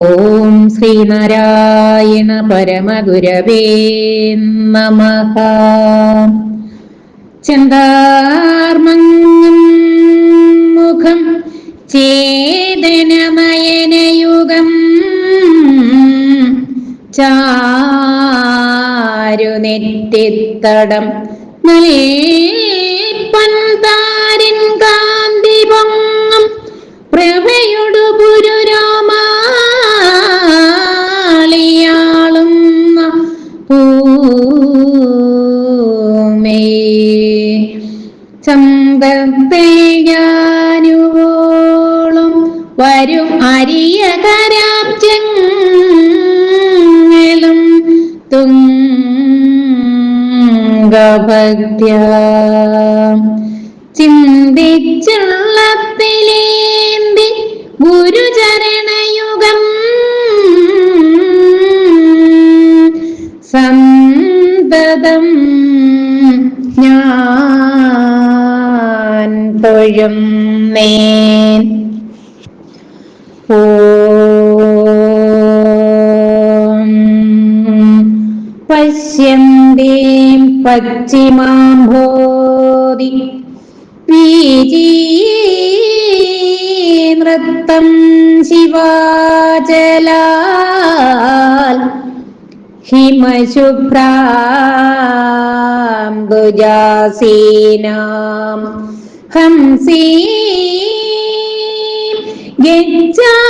ഓം ശ്രീനാരായണ പരമഗുരവേ നമ. ചന്ദാർമങ്ങും മുഖം ചേതനമയനയുഗം ചാരുനെറ്റിത്തടം നൽപന്താരൻ കാന്തി പൊങ്ങും പ്രഭയൊടു പുരുരാമാളിയാളും തുംഗഭക്ത്യ ചിന്തിച്ചുള്ളത്തിലേന്തി ഗുരുചരണയുഗം. സന്തതം ഞാൻ തൊഴും നേൻ പശ്ചിമാംഭോതി നൃത്തം ശിവാചലാൽ ഹിമശുഭ്രാംബുജാസീനാം ഹംസീ ഗച്ഛാമി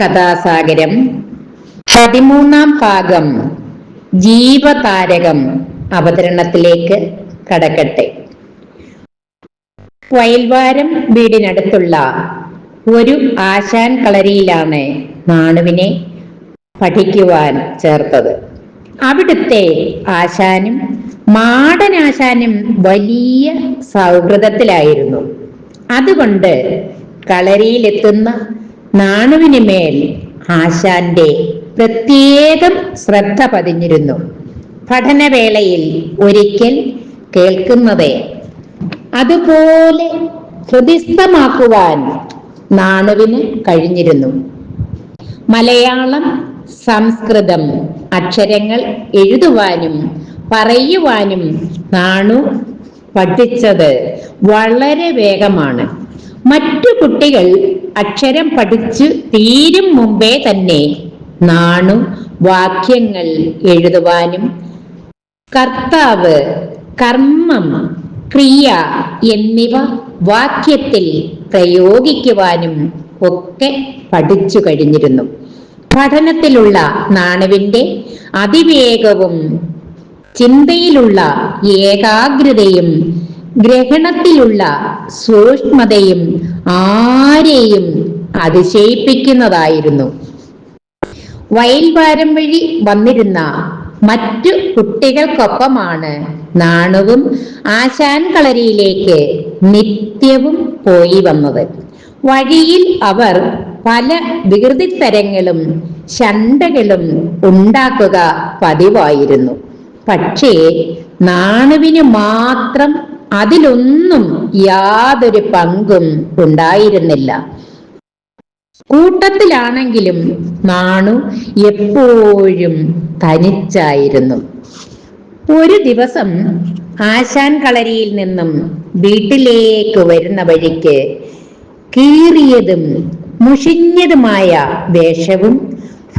കഥാസാഗരം. പതിമൂന്നാം ഭാഗം. ജീവതാരകം അവതരണത്തിലേക്ക് കടക്കട്ടെ. വയൽവാരം വീടിനടുത്തുള്ള ഒരു ആശാൻ കളരിയിലാണ് നാണുവിനെ പഠിക്കുവാൻ ചേർത്തത്. അവിടുത്തെ ആശാനും മാടനാശാനും വലിയ സൗഹൃദത്തിലായിരുന്നു. അതുകൊണ്ട് കളരിയിലെത്തുന്ന നാണുവിന് മേൽ ആശാന്റെ പ്രത്യേകം ശ്രദ്ധ പതിഞ്ഞിരുന്നു. പഠനവേളയിൽ ഒരിക്കൽ കേൾക്കുന്നത് അതുപോലെ ഹൃദിസ്ഥമാക്കുവാൻ നാണുവിന് കഴിഞ്ഞിരുന്നു. മലയാളം സംസ്കൃതം അക്ഷരങ്ങൾ എഴുതുവാനും പറയുവാനും നാണു പഠിച്ചത് വളരെ വേഗമാണ്. മറ്റു കുട്ടികൾ അക്ഷരം പഠിച്ചു തീരും മുമ്പേ തന്നെ നാണു വാക്യങ്ങൾ എഴുതുവാനും കർത്താവ് കർമ്മം ക്രിയ എന്നിവ വാക്യത്തിൽ പ്രയോഗിക്കുവാനും ഒക്കെ പഠിച്ചു കഴിഞ്ഞിരുന്നു. പഠനത്തിലുള്ള നാണുവിന്റെ അതിവേഗവും ചിന്തയിലുള്ള ഏകാഗ്രതയും ഗ്രഹണത്തിലുള്ള സൂക്ഷ്മതയും ആരെയും അതിശയിപ്പിക്കുന്നതായിരുന്നു. വയൽവാരം വഴി വന്നിരുന്ന മറ്റു കുട്ടികൾക്കൊപ്പമാണ് നാണുവും ആശാൻ കളരിയിലേക്ക് നിത്യവും പോയി വന്നത്. വഴിയിൽ അവർ പല വികൃതിത്തരങ്ങളും ശണ്ടകളും ഉണ്ടാക്കുക പതിവായിരുന്നു. പക്ഷേ നാണുവിന് മാത്രം അതിലൊന്നും യാതൊരു പങ്കും ഉണ്ടായിരുന്നില്ല. കൂട്ടത്തിലാണെങ്കിലും നാണു എപ്പോഴും തനിച്ചായിരുന്നു. ഒരു ദിവസം ആശാൻ കളരിയിൽ നിന്നും വീട്ടിലേക്ക് വരുന്ന വഴിക്ക് കീറിയതും മുഷിഞ്ഞതുമായ വേഷവും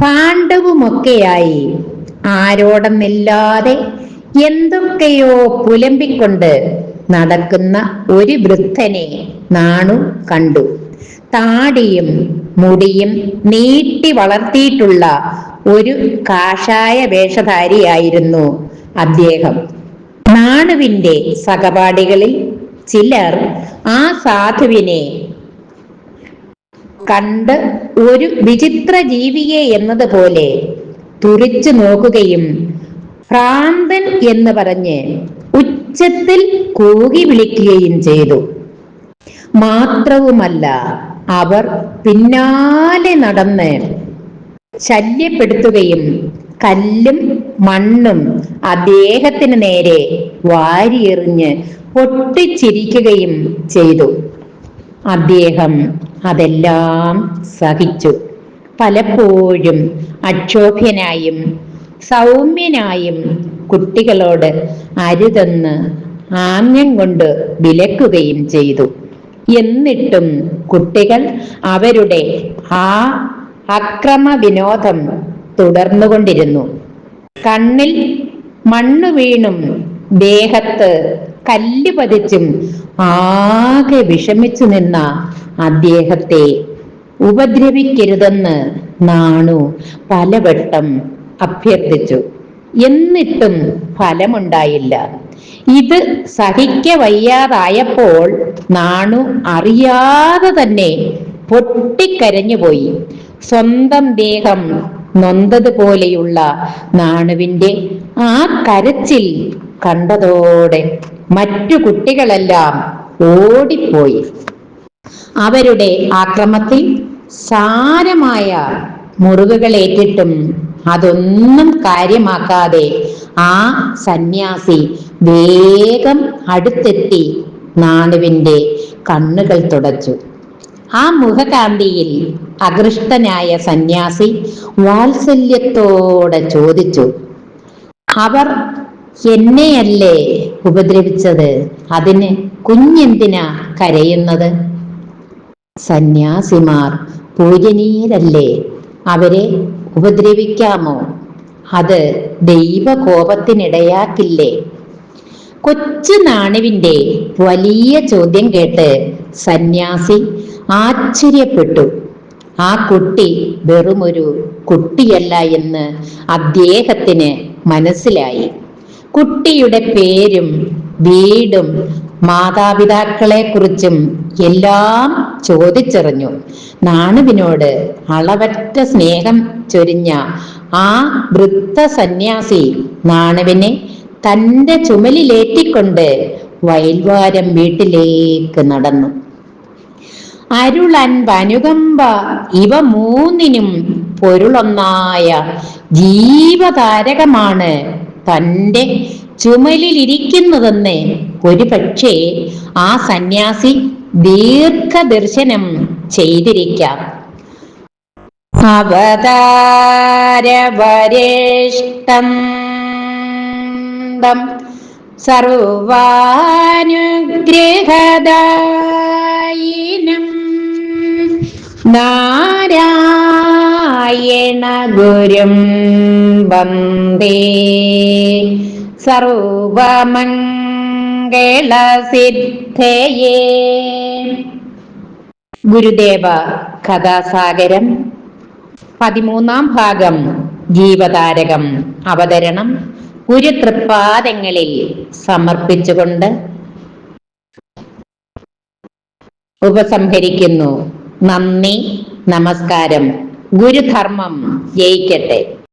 ഫാണ്ടവുമൊക്കെയായി ആരോടമില്ലാതെ എന്തൊക്കെയോ പുലമ്പിക്കൊണ്ട് നടക്കുന്ന ഒരു വൃദ്ധനെ നാണു കണ്ടു. താടിയും മുടിയും നീട്ടി വളർത്തിയിട്ടുള്ള ഒരു കാഷായ വേഷധാരിയായിരുന്നു അദ്ദേഹം. നാണുവിന്റെ സഹപാഠികളിൽ ചിലർ ആ സാധുവിനെ കണ്ട് ഒരു വിചിത്ര ജീവിയെ എന്നതുപോലെ തുറിച്ചു നോക്കുകയും ഭ്രാന്തൻ എന്ന് പറഞ്ഞ് ഉച്ചത്തിൽ കൂകി വിളിക്കുകയും ചെയ്തു. മാത്രവുമല്ല അവർ പിന്നാലെ നടന്ന് ശല്യപ്പെടുത്തുകയും കല്ലും മണ്ണും അദ്ദേഹത്തിന് നേരെ വാരിയെറിഞ്ഞ് പൊട്ടിച്ചിരിക്കുകയും ചെയ്തു. അദ്ദേഹം അതെല്ലാം സഹിച്ചു. പലപ്പോഴും അക്ഷോഭ്യനായും സൗമ്യനായും കുട്ടികളോട് അരുതെന്ന് ആംഗ്യം കൊണ്ട് വിലക്കുകയും ചെയ്തു. എന്നിട്ടും കുട്ടികൾ അവരുടെ ആ അക്രമ വിനോദം തുടർന്നുകൊണ്ടിരുന്നു. കണ്ണിൽ മണ്ണു വീണും ദേഹത്ത് കല്ല് പതിച്ചും ആകെ വിഷമിച്ചു നിന്ന അദ്ദേഹത്തെ ഉപദ്രവിക്കരുതെന്ന് നാണു പലവട്ടം അഭ്യർത്ഥിച്ചു. എന്നിട്ടും ഫലമുണ്ടായില്ല. ഇത് സഹിക്ക വയ്യാതായപ്പോൾ നാണു അറിയാതെ തന്നെ പൊട്ടിക്കരഞ്ഞുപോയി. സ്വന്തം ദേഹം നൊന്തതുപോലെയുള്ള നാണുവിന്റെ ആ കരച്ചിൽ കണ്ടതോടെ മറ്റു കുട്ടികളെല്ലാം ഓടിപ്പോയി. അവരുടെ ആക്രമത്തിൽ സാരമായ മുറിവുകളേറ്റിട്ടും അതൊന്നും കാര്യമാക്കാതെ ആ സന്യാസി വേഗം അടുത്തെത്തി നാണുവിന്റെ കണ്ണുകൾ തുടച്ചു. ആ മുഖകാന്തിയിൽ അകൃഷ്ടനായ സന്യാസി വാത്സല്യത്തോടെ ചോദിച്ചു അവർ എന്നെയല്ലേ ഉപദ്രവിച്ചത്? അതിന് കുഞ്ഞെന്തിനാ കരയുന്നത്? സന്യാസിമാർ പൂജനീയരല്ലേ അവരെ ഉപദ്രവിക്കാമോ? അത് ദൈവകോപത്തിനിടയാക്കില്ലേ? കൊച്ചു നാണുവിന്റെ വലിയ ചോദ്യം കേട്ട് സന്യാസി ആശ്ചര്യപ്പെട്ടു. ആ കുട്ടി വെറുമൊരു കുട്ടിയല്ല എന്ന് അദ്ദേഹത്തിന് മനസ്സിലായി. കുട്ടിയുടെ പേരും വീടും മാതാപിതാക്കളെ കുറിച്ചും എല്ലാം ചോദിച്ചറിഞ്ഞു. നാണുവിനോട് അളവറ്റ സ്നേഹം ചൊരിഞ്ഞ ആ വൃത്ത സന്യാസി നാണുവിനെ തന്റെ ചുമലിലേറ്റിക്കൊണ്ട് വയൽവാരം വീട്ടിലേക്ക് നടന്നു. അരുളൻ വനുകമ്പ ഇവ മൂന്നിനും പൊരുളൊന്നായ ജീവതാരകമാണ് തന്റെ ചുമലിലിരിക്കുന്നതെന്ന് ഒരു പക്ഷേ ആ സന്യാസി ദീർഘദർശനം ചെയ്തിരിക്കാം. അവതാരവരേഷ്ടം. സർവാനുഗ്രഹദായിനം. നാരായണ ഗുരും വന്ദേ സർവമംഗളസിദ്ധയേ ഗുരുദേവ കഥാസാഗരം. പതിമൂന്നാം ഭാഗം ജീവതാരകം. അവതരണം ഗുരുതൃപ്പാദങ്ങളിൽ സമർപ്പിച്ചുകൊണ്ട് ഉപസംഹരിക്കുന്നു. നന്ദി നമസ്കാരം. ഗുരുധർമ്മം ജയിക്കട്ടെ.